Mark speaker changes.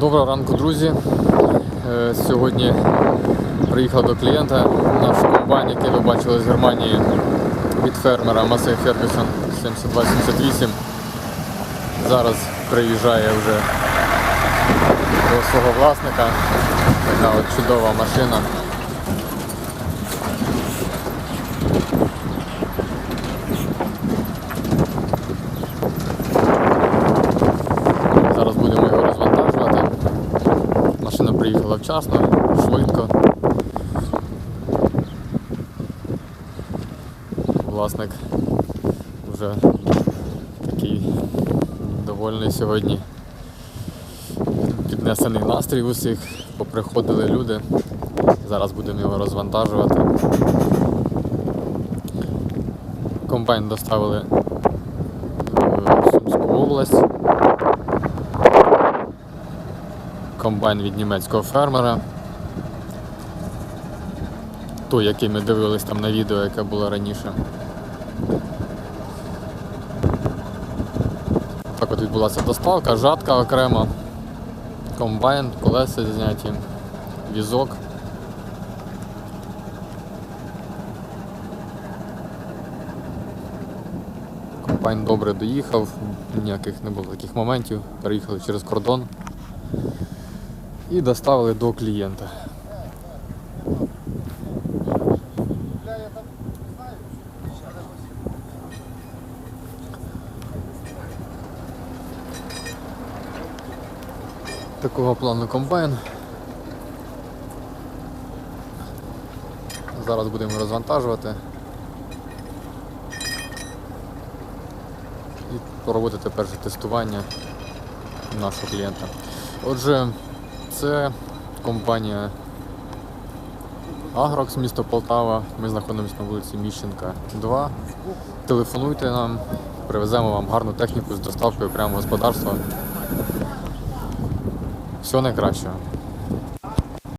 Speaker 1: Доброго ранку, друзі. Е, Сьогодні приїхав до клієнта наш комбайн, який ви бачили з Германії від фермера Масей Фергюсон 7278. Зараз приїжджає вже до свого власника. Така от чудова машина. Зараз будемо його розвантажувати. Машина приїхала вчасно, швидко. Власник вже такий довольний сьогодні. Піднесений настрій усіх, поприходили люди. Зараз будемо його розвантажувати. Комбайн доставили в Сумську область. Комбайн від німецького фермера. Той, який ми дивились там на відео, яке було раніше. Так от відбулася доставка, жатка окремо, комбайн, колеса зняті, візок. Комбайн добре доїхав, ніяких не було таких моментів, переїхали через кордон і доставили до клієнта. Такого плану комбайн. Зараз будемо розвантажувати і проводити перше тестування нашого клієнта. Отже, це компанія Агрокс, місто Полтава. Ми знаходимося на вулиці Міщенка 2. Телефонуйте нам, привеземо вам гарну техніку з доставкою прямо в господарства. Всього найкращого.